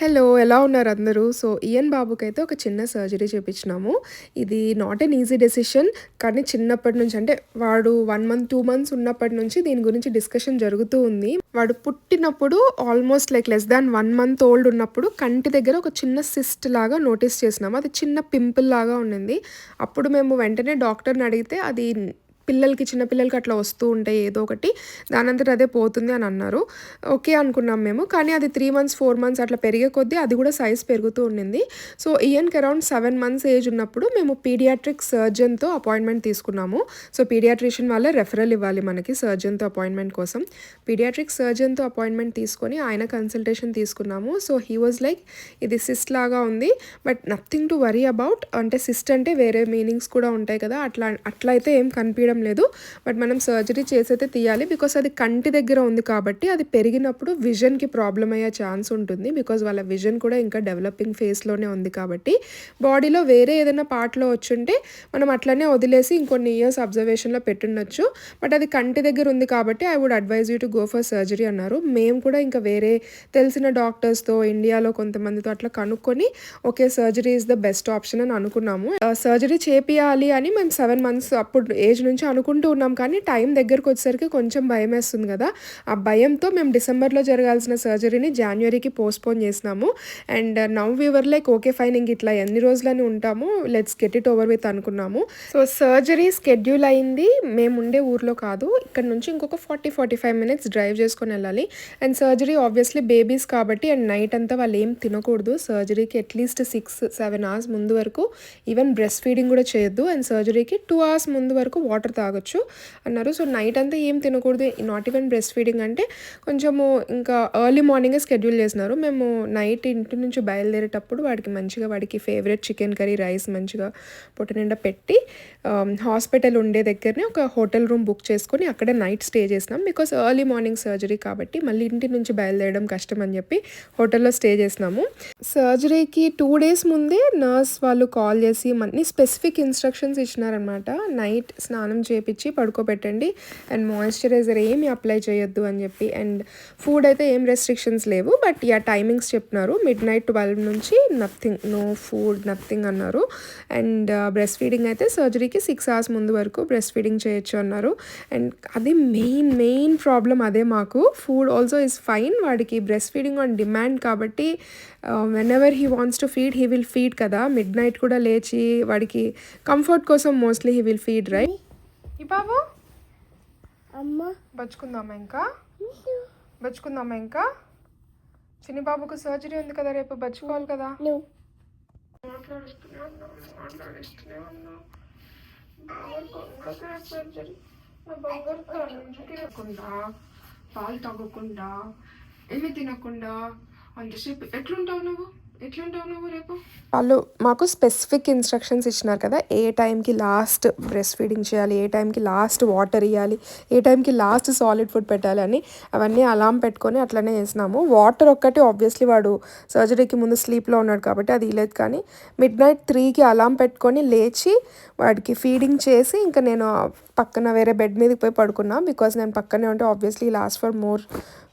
Hello ఎలా ఉన్నారు అందరూ? సో ఇయన్ బాబుకి అయితే ఒక చిన్న సర్జరీ చేపించినాము ఇది నాట్ ఎన్ ఈజీ డెసిషన్ కానీ చిన్నప్పటి నుంచి అంటే వాడు వన్ మంత్ టూ మంత్స్ ఉన్నప్పటి నుంచి దీని గురించి డిస్కషన్ జరుగుతూ ఉంది. వాడు పుట్టినప్పుడు almost like less than one month old ఉన్నప్పుడు కంటి దగ్గర ఒక చిన్న సిస్ట్ లాగా నోటీస్ చేసినాము. అది చిన్న పింపుల్ లాగా ఉండింది. అప్పుడు మేము వెంటనే డాక్టర్ని అడిగితే అది పిల్లలకి చిన్నపిల్లలకి అట్లా వస్తూ ఉంటాయి ఏదో ఒకటి దానంతట అదే పోతుంది అని అన్నారు. ఓకే అనుకున్నాం మేము కానీ అది త్రీ మంత్స్ ఫోర్ మంత్స్ అట్లా పెరిగే కొద్దీ అది కూడా సైజ్ పెరుగుతూ ఉండింది. సో ఈయన్కి అరౌండ్ సెవెన్ మంత్స్ ఏజ్ ఉన్నప్పుడు మేము పీడియాట్రిక్ సర్జన్తో అపాయింట్మెంట్ తీసుకున్నాము. సో పీడియాట్రిషియన్ వాళ్ళే రెఫరల్ ఇవ్వాలి మనకి సర్జన్తో అపాయింట్మెంట్ కోసం. పీడియాట్రిక్ సర్జన్తో అపాయింట్మెంట్ తీసుకొని ఆయన కన్సల్టేషన్ తీసుకున్నాము. సో హీ వాజ్ లైక్ ఇది సిస్ట్ లాగా ఉంది but nothing to worry about అంటే సిస్ట్ అంటే వేరే మీనింగ్స్ కూడా ఉంటాయి కదా అట్లా అట్లా అయితే ఏం తీయడం లేదు. బట్ మనం సర్జరీ చేసైతే తీయాలి. బికాస్ అది కంటి దగ్గర ఉంది కాబట్టి అది పెరిగినప్పుడు విజన్కి ప్రాబ్లం అయ్యే ఛాన్స్ ఉంటుంది. బికాజ్ వాళ్ళ విజన్ కూడా ఇంకా డెవలపింగ్ ఫేస్లోనే ఉంది కాబట్టి. బాడీలో వేరే ఏదైనా పార్ట్లో వచ్చుంటే మనం అట్లనే వదిలేసి ఇంకొన్ని ఇయర్స్ అబ్జర్వేషన్లో పెట్టుండొచ్చు. బట్ అది కంటి దగ్గర ఉంది కాబట్టి I would advise you to go for surgery అన్నారు. మేము కూడా ఇంకా వేరే తెలిసిన డాక్టర్స్తో ఇండియాలో కొంతమందితో అట్లా కనుక్కొని okay surgery is the best option అని అనుకున్నాము. సర్జరీ చేపియాలి అని మేము సెవెన్ మంత్స్ అప్పుడు ఏజ్ నుంచి అనుకుంటూ ఉన్నాం. కానీ టైం దగ్గరకు వచ్చేసరికి కొంచెం భయం వేస్తుంది కదా. ఆ భయంతో మేము డిసెంబర్లో జరగాల్సిన సర్జరీని జాన్యువరికి పోస్ట్పోన్ చేసినాము. And now whatever like okay fine ఇంక ఇట్లా ఎన్ని రోజులని ఉంటాము. Let's get it over with అనుకున్నాము. సో సర్జరీ స్కెడ్యూల్ అయింది. మేము ఉండే ఊర్లో కాదు. ఇక్కడ నుంచి ఇంకొక forty forty five minutes drive చేసుకొని వెళ్ళాలి. అండ్ సర్జరీ ఆబ్వియస్లీ బేబీస్ కాబట్టి అండ్ నైట్ అంతా వాళ్ళు ఏం తినకూడదు. సర్జరీకి అట్లీస్ట్ సిక్స్ సెవెన్ అవర్స్ ముందు వరకు ఈవెన్ బ్రెస్ట్ ఫీడింగ్ కూడా చేయొద్దు. అండ్ సర్జరీకి టూ అవర్స్ ముందు వరకు వాటర్ తాగొచ్చు అన్నారు. సో నైట్ అంతా ఏం తినకూడదు. నాట్ ఈవెన్ బ్రెస్ట్ ఫీడింగ్ అంటే కొంచెము ఇంకా ఎర్లీ మార్నింగే స్కెడ్యూల్ చేసినారు. మేము నైట్ ఇంటి నుంచి బయలుదేరేటప్పుడు వాడికి మంచిగా వాడికి ఫేవరెట్ చికెన్ కర్రీ రైస్ మంచిగా పొట్ట నిండా పెట్టి um, హాస్పిటల్ ఉండే దగ్గరనే ఒక హోటల్ రూమ్ బుక్ చేసుకొని అక్కడే నైట్ స్టే చేసినాం. బికాస్ ఎర్లీ మార్నింగ్ సర్జరీ కాబట్టి మళ్ళీ ఇంటి నుంచి బయలుదేరడం కష్టం అని చెప్పి హోటల్లో స్టే చేసినాము. సర్జరీకి టూ డేస్ ముందే నర్స్ వాళ్ళు కాల్ చేసి మన్ని స్పెసిఫిక్ ఇన్స్ట్రక్షన్స్ ఇచ్చినారనమాట నైట్ స్నానం చేపించి పడుకోబెట్టండి. అండ్ మాయిశ్చరైజర్ ఏమి అప్లై చేయొద్దు అని చెప్పి. అండ్ ఫుడ్ అయితే ఏం రెస్ట్రిక్షన్స్ లేవు. బట్ యా టైమింగ్స్ చెప్తున్నారు. మిడ్ నైట్ ట్వెల్వ్ నుంచి నథింగ్ నో ఫుడ్ నథింగ్ అన్నారు. అండ్ బ్రెస్ట్ ఫీడింగ్ అయితే సర్జరీకి సిక్స్ అవర్స్ ముందు వరకు బ్రెస్ట్ ఫీడింగ్ చేయొచ్చు అన్నారు. అండ్ అది మెయిన్ మెయిన్ ప్రాబ్లం అదే మాకు. Food also is fine. వాడికి బ్రెస్ట్ ఫీడింగ్ ఆన్ డిమాండ్ కాబట్టి whenever he wants to feed he will feed కదా. మిడ్ నైట్ కూడా లేచి వాడికి కంఫర్ట్ కోసం mostly he will feed right ఈ బాబు? అమ్మ. బచ్చుకుందామా ఇంకా? బచ్చుకుందామా ఇంకా? చిన్ని బాబుకు సర్జరీ ఉంది కదా రేపు బచ్చుకోవాలి కదా? నువ్వు తినకుండా పాలు తాగకుండా ఏమి తినకుండా అంతసేపు ఎట్లుంటావు నువ్వు? ఎట్లుంటావు నువ్వు రేపు? వాళ్ళు మాకు స్పెసిఫిక్ ఇన్స్ట్రక్షన్స్ ఇచ్చినారు కదా ఏ టైంకి లాస్ట్ బ్రెస్ట్ ఫీడింగ్ చేయాలి ఏ టైంకి లాస్ట్ వాటర్ ఇవ్వాలి ఏ టైంకి లాస్ట్ సాలిడ్ ఫుడ్ పెట్టాలి అని అవన్నీ అలారం పెట్టుకొని అట్లనే చేసినాము. వాటర్ ఒక్కటి ఆబ్వియస్లీ వాడు సర్జరీకి ముందు స్లీప్లో ఉన్నాడు కాబట్టి అది ఇలేదు కానీ మిడ్ నైట్ త్రీకి అలారం పెట్టుకొని లేచి వాడికి ఫీడింగ్ చేసి ఇంకా నేను పక్కన వేరే బెడ్ మీదకి పోయి పడుకున్నా బికాస్ నేను పక్కనే ఉంటే obviously last for more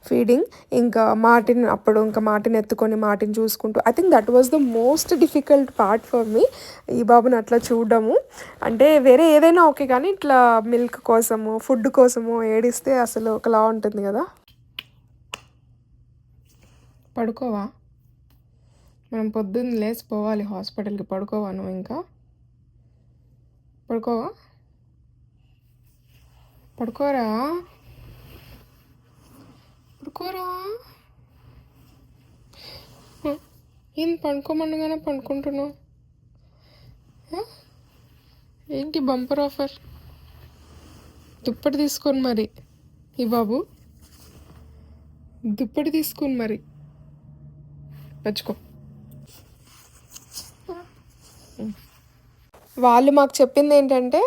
feeding ఇంకా మాటిని అప్పుడు ఇంకా మాటిని ఎత్తుకొని మాటిని చూసుకుంటూ I think that was the most difficult part for me ఈ బాబుని అట్లా చూడడము. అంటే వేరే ఏదైనా ఓకే కానీ ఇట్లా మిల్క్ కోసము ఫుడ్ కోసము ఏడిస్తే అసలు ఒకలా ఉంటుంది కదా. పడుకోవా? మనం పొద్దున్న లేచి పోవాలి హాస్పిటల్కి. పడుకోవా నువ్వు ఇంకా? పడుకోవా? పడుకోరా? పడుకోరా. ఏం పండుకోమనగానే పండుకుంటున్నావు? ఏంటి బంపర్ ఆఫర్? దుప్పటి తీసుకొని మరి. ఈ బాబు దుప్పటి తీసుకొని మరి. వచ్చుకో వాళ్ళు మాకు చెప్పింది ఏంటంటే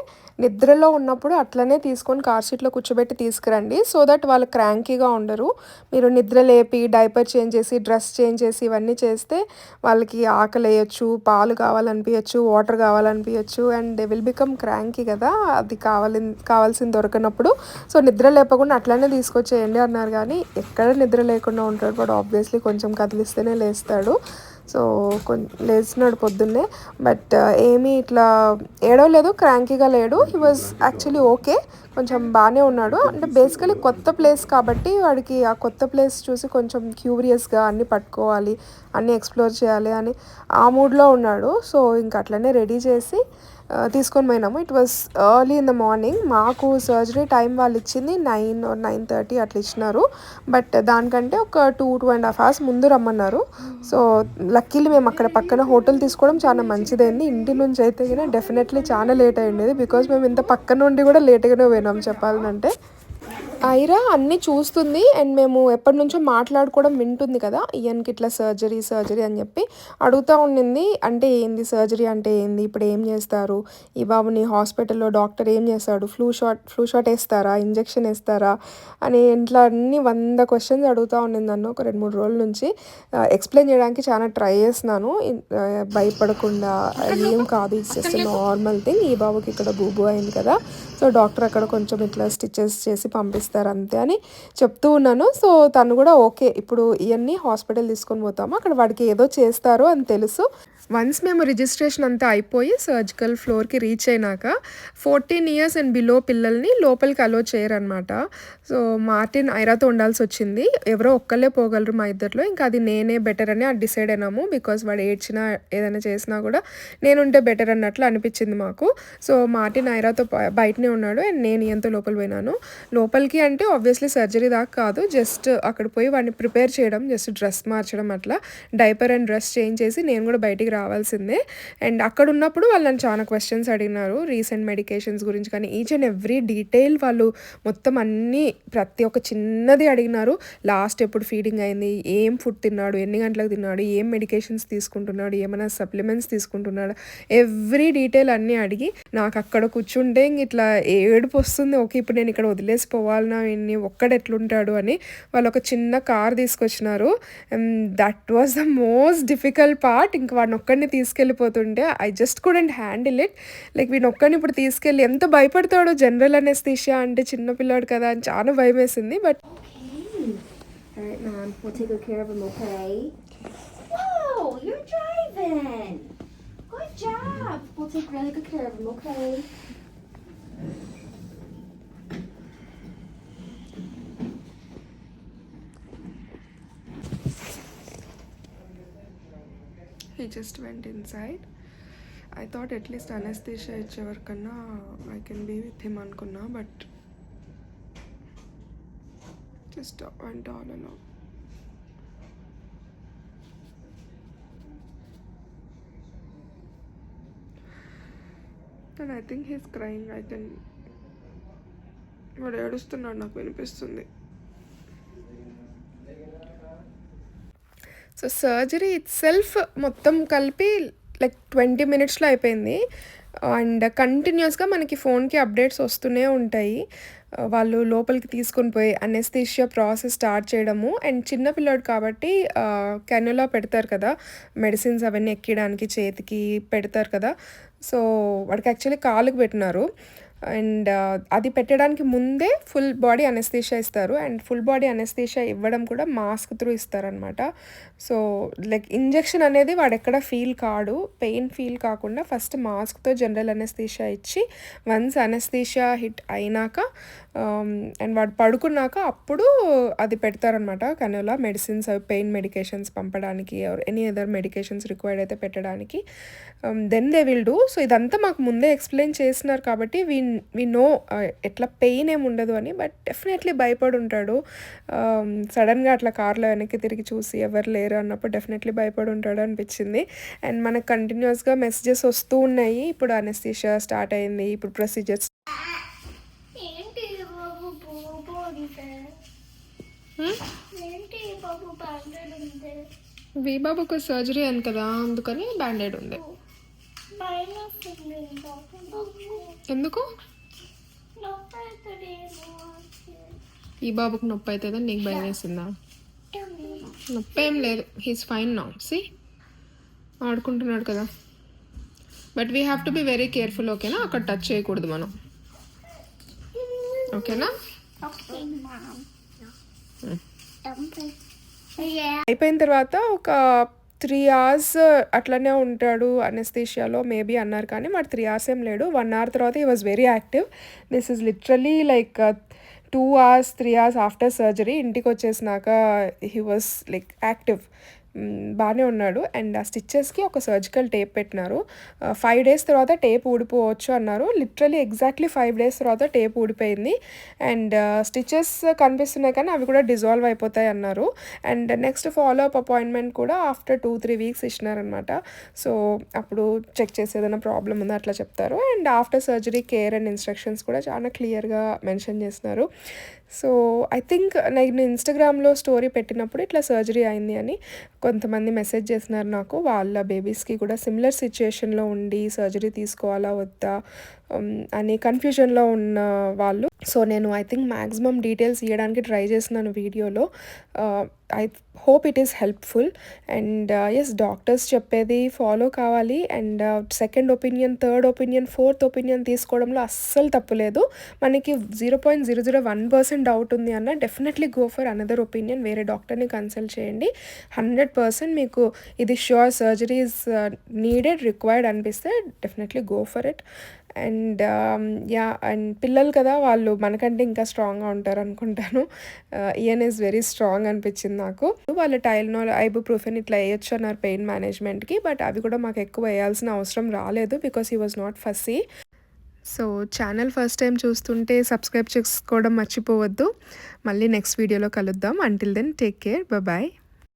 నిద్రలో ఉన్నప్పుడు అట్లనే తీసుకొని కార్ సీట్లో కూర్చోబెట్టి తీసుకురండి. సో దట్ వాళ్ళు క్రాంకీగా ఉండరు. మీరు నిద్ర లేపి డైపర్ చేంజ్ చేసి డ్రెస్ చేంజ్ చేసి ఇవన్నీ చేస్తే వాళ్ళకి ఆకలి వేయచ్చు పాలు కావాలనిపించచ్చు water కావాలనిపించచ్చు and they will become cranky కదా. అది కావాలి కావాల్సింది దొరకనప్పుడు. సో నిద్ర లేపకుండా అట్లనే తీసుకొచ్చేయండి అన్నారు కానీ ఎక్కడ నిద్ర లేకుండా ఉంటాడు వాడు? ఆబ్వియస్లీ కొంచెం కదిలిస్తేనే లేస్తాడు. సో కొంచెం లేచినాడు పొద్దున్నే. బట్ uh, ఏమీ ఇట్లా ఏడవలేదు. క్రాంకీగా లేడు. హీ వాజ్ యాక్చువల్లీ ఓకే కొంచెం బాగానే ఉన్నాడు. అంటే బేసికలీ కొత్త ప్లేస్ కాబట్టి వాడికి ఆ కొత్త ప్లేస్ చూసి కొంచెం క్యూరియస్గా అన్నీ పట్టుకోవాలి అన్నీ ఎక్స్ప్లోర్ చేయాలి అని ఆ మూడ్లో ఉన్నాడు. సో ఇంక అట్లనే రెడీ చేసి తీసుకొని పోయినాము. It was early in the morning మాకు సర్జరీ టైం వాళ్ళు ఇచ్చింది నైన్ నైన్ థర్టీ అట్లా ఇచ్చినారు. బట్ దానికంటే ఒక two two and half hours ముందు రమ్మన్నారు. సో లక్కీలు మేము అక్కడ పక్కన హోటల్ తీసుకోవడం చాలా మంచిదైంది ఇంటి నుంచి అయితే కానీ డెఫినెట్లీ చాలా లేట్ అయ్యింది బికాజ్ మేము ఇంత పక్క నుండి కూడా లేట్గానే పోయినాం చెప్పాలంటే. ఐరా అన్నీ చూస్తుంది అండ్ మేము ఎప్పటి నుంచో మాట్లాడుకోవడం వింటుంది కదా ఇయన్కి ఇట్లా సర్జరీ సర్జరీ అని చెప్పి అడుగుతూ ఉండింది. అంటే ఏంది సర్జరీ అంటే ఏంది? ఇప్పుడు ఏం చేస్తారు? ఈ బాబుని హాస్పిటల్లో డాక్టర్ ఏం చేస్తాడు? ఫ్లూ షాట్ ఫ్లూ షాట్ వేస్తారా? ఇంజెక్షన్ వేస్తారా? అని ఇంట్లో అన్ని వంద క్వశ్చన్స్ అడుగుతూ ఉండింది నన్ను. ఒక రెండు మూడు రోజుల నుంచి ఎక్స్ప్లెయిన్ చేయడానికి చాలా ట్రై చేస్తున్నాను. భయపడకుండా ఏం కాదు ఇట్స్ జస్ట్ నార్మల్ థింగ్ ఈ బాబుకి ఇక్కడ బూబు అయింది కదా. సో డాక్టర్ అక్కడ కొంచెం ఇట్లా స్టిచెస్ చేసి పంపిస్తారు అంతే అని చెప్తూ ఉన్నాను. సో తను కూడా ఓకే. ఇప్పుడు ఇవన్నీ హాస్పిటల్ తీసుకొని పోతాము. అక్కడ వాడికి ఏదో చేస్తారు అని తెలుసు. వన్స్ మేము రిజిస్ట్రేషన్ అంతా అయిపోయి సర్జికల్ ఫ్లోర్కి రీచ్ అయినాక ఫోర్టీన్ ఇయర్స్ అండ్ బిలో పిల్లల్ని లోపలికి అలో చేయరనమాట సో మార్టిన్ ఐరాతో ఉండాల్సి వచ్చింది. ఎవరో ఒక్కళ్ళే పోగలరు మా ఇద్దరిలో. ఇంకా అది నేనే బెటర్ అని డిసైడ్ అయినాము. బికాస్ వాడు ఏడ్చినా ఏదైనా చేసినా కూడా నేనుంటే బెటర్ అన్నట్లు అనిపించింది మాకు. సో మార్టిన్ ఐరాతో బయటనే ఉన్నాడు అండ్ నేను ఎంతో లోపల పోయినాను. లోపలికి అంటే ఆబ్వియస్లీ సర్జరీ దాకా కాదు. జస్ట్ అక్కడ పోయి వాడిని ప్రిపేర్ చేయడం జస్ట్ డ్రెస్ మార్చడం అట్లా. డైపర్ అండ్ డ్రెస్ చేంజ్ చేసి నేను కూడా బయటికి రావాల్సిందే. అండ్ అక్కడ ఉన్నప్పుడు వాళ్ళు నన్ను చాలా క్వశ్చన్స్ అడిగినారు. రీసెంట్ మెడికేషన్స్ గురించి కానీ ఈచ్ అండ్ ఎవ్రీ డీటెయిల్ వాళ్ళు మొత్తం అన్నీ ప్రతి ఒక్క చిన్నది అడిగినారు. లాస్ట్ ఎప్పుడు ఫీడింగ్ అయింది ఏం ఫుడ్ తిన్నాడు ఎన్ని గంటలకు తిన్నాడు ఏం మెడికేషన్స్ తీసుకుంటున్నాడు ఏమైనా సప్లిమెంట్స్ తీసుకుంటున్నాడు ఎవ్రీ డీటెయిల్ అన్నీ అడిగి నాకు అక్కడ కూర్చుంటే ఇంక ఇట్లా ఏడుపు వస్తుంది. ఓకే ఇప్పుడు నేను ఇక్కడ వదిలేసిపోవాలనా ఎన్ని ఒక్కడ ఎట్లుంటాడు అని వాళ్ళు ఒక చిన్న కార్ తీసుకొచ్చినారు that was the most difficult part ఇంక వాడిని ఒక్కడిని తీసుకెళ్ళిపోతుంటే I just couldn't handle it like వీడిని ఒక్కడిని ఇప్పుడు తీసుకెళ్ళి ఎంత భయపడతాడో జనరల్ అనేస్తీషియా అంటే చిన్నపిల్లాడు కదా అని చాలా భయం వేసింది but Mom, we'll take good care of him, okay? Whoa, you're driving! Good job! We'll take really good care of him, okay? He just went inside I thought at least anaesthesia ఇచ్చేవరకన్నా I can be with him అనుకున్నా but just went all అలా and I think he's crying I can వాడు ఏడుస్తున్నాడు నాకు వినిపిస్తుంది. So surgery it self మొత్తం కలిపి like twenty మినిట్స్లో అయిపోయింది. అండ్ కంటిన్యూస్గా మనకి ఫోన్కి అప్డేట్స్ వస్తూనే ఉంటాయి. Uh, వాళ్ళు లోపలికి తీసుకొని పోయి అనెస్థీషియా ప్రాసెస్ స్టార్ట్ చేయడము. అండ్ చిన్న పిల్లోడు కాబట్టి uh, కెనులా పెడతారు కదా. మెడిసిన్స్ అవన్నీ ఎక్కడానికి చేతికి పెడతారు కదా. సో వాడికి యాక్చువల్లీ కాలుకి పెట్టినారు. అండ్ uh, అది పెట్టడానికి ముందే ఫుల్ బాడీ అనెస్థీషియా ఇస్తారు. అండ్ ఫుల్ బాడీ అనెస్థీషియా ఇవ్వడం కూడా మాస్క్ త్రూ ఇస్తారనమాట సో లైక్ ఇంజెక్షన్ అనేది వాడు ఎక్కడ ఫీల్ కాడు. పెయిన్ ఫీల్ కాకుండా ఫస్ట్ మాస్క్తో జనరల్ అనెస్థీషియా ఇచ్చి వన్స్ అనెస్థీషియా హిట్ అయినాక um, అండ్ వాడు పడుకున్నాక అప్పుడు అది పెడతారనమాట కనుల మెడిసిన్స్ అవి పెయిన్ మెడికేషన్స్ పంపడానికి or any other medications required అయితే పెట్టడానికి. Then they will do so ఇదంతా మాకు ముందే ఎక్స్ప్లెయిన్ చేసినారు కాబట్టి వీ వీ నో ఎట్లా పెయిన్ ఏమి ఉండదు అని బట్ డెఫినెట్లీ భయపడి ఉంటాడు సడన్గా అట్లా కార్లో వెనక్కి తిరిగి చూసి ఎవరు లేరు అన్నప్పుడు డెఫినెట్లీ భయపడి ఉంటాడు అనిపించింది. అండ్ మనకు కంటిన్యూస్గా మెసేజెస్ వస్తూ ఉన్నాయి. ఇప్పుడు అనెస్థీషియా స్టార్ట్ అయింది. ఇప్పుడు ప్రొసీజర్స్ ఏంటి బాబు? బాబు అంటే ఏంటి బాబు? బ్యాండెడ్ ఉంది. వీబాబుకు సర్జరీ అయింది కదా అందుకని బ్యాండెడ్ ఉంది. ఎందుకు? ఈ బాబుకు నొప్పి అవుతుందని నీకు భయం వేసిందా? నొప్పేం లేదు. హీస్ ఫైన్ నా సి ఆడుకుంటున్నాడు కదా. But we have to be very careful ఓకేనా అక్కడ టచ్ చేయకూడదు మనం. ఓకేనా అయిపోయిన తర్వాత ఒక త్రీ అవర్స్ అట్లనే ఉంటాడు అనెస్థీషియాలో మేబీ అన్నారు కానీ మరి త్రీ అవర్స్ ఏం లేడు. వన్ అవర్ తర్వాత he was very active this is literally like two hours three hours after surgery ఇంటికి వచ్చేసినాక హీ వాస్ లైక్ యాక్టివ్ బాగానే ఉన్నాడు. అండ్ ఆ స్టిచ్చెస్కి ఒక సర్జికల్ టేప్ పెట్టినారు. ఫైవ్ డేస్ తర్వాత టేప్ ఊడిపోవచ్చు అన్నారు. లిటరలీ ఎగ్జాక్ట్లీ ఫైవ్ డేస్ తర్వాత టేప్ ఊడిపోయింది. అండ్ స్టిచ్చెస్ కనిపిస్తున్నాయి కానీ అవి కూడా డిజాల్వ్ అయిపోతాయి అన్నారు. And next follow up appointment కూడా ఆఫ్టర్ టూ త్రీ వీక్స్ ఇచ్చినారనమాట సో అప్పుడు చెక్ చేసి ఏదైనా ప్రాబ్లం ఉందో అట్లా చెప్తారు. And after surgery care and instructions కూడా చాలా క్లియర్గా మెన్షన్ చేస్తున్నారు సో ఐ థింక్ నేను ఇన్స్టాగ్రామ్లో స్టోరీ పెట్టినప్పుడు ఇట్లా సర్జరీ అయింది అని. కొంతమంది మెసేజ్ చేస్తున్నారు నాకు వాళ్ళ బేబీస్కి కూడా సిమిలర్ సిచ్యుయేషన్లో ఉండి సర్జరీ తీసుకోవాలా వద్దా? అని కన్ఫ్యూజన్లో ఉన్న వాళ్ళు. సో నేను ఐ థింక్ మ్యాక్సిమం డీటెయిల్స్ ఇవ్వడానికి ట్రై చేస్తున్నాను వీడియోలో. I hope it is helpful and as doctors చెప్పేది ఫాలో కావాలి. And second opinion third opinion fourth opinion తీసుకోవడంలో అస్సలు తప్పులేదు మనకి zero point zero zero one percent doubt ఉంది అన్న definitely go for another opinion వేరే డాక్టర్ని కన్సల్ట్ చేయండి. హండ్రెడ్ పర్సెంట్ మీకు ఇది షూర్ సర్జరీస్ నీడెడ్ రిక్వైర్డ్ అనిపిస్తే definitely go for it and yeah and పిల్లలు కదా వాళ్ళు మనకంటే ఇంకా స్ట్రాంగ్గా ఉంటారు అనుకుంటాను. ఈఎన్ ఈజ్ వెరీ స్ట్రాంగ్ అనిపించింది నాకు. వాళ్ళ టైల్నో ఐబుప్రూఫెన్ ఇట్లా వేయొచ్చు అన్నారు పెయిన్ మేనేజ్మెంట్కి బట్ అవి కూడా మాకు ఎక్కువ వేయాల్సిన అవసరం రాలేదు because he was not fussy so channel first time చూస్తుంటే సబ్స్క్రైబ్ చేసుకోవడం మర్చిపోవద్దు. మళ్ళీ నెక్స్ట్ వీడియోలో కలుద్దాం. Until then take care bye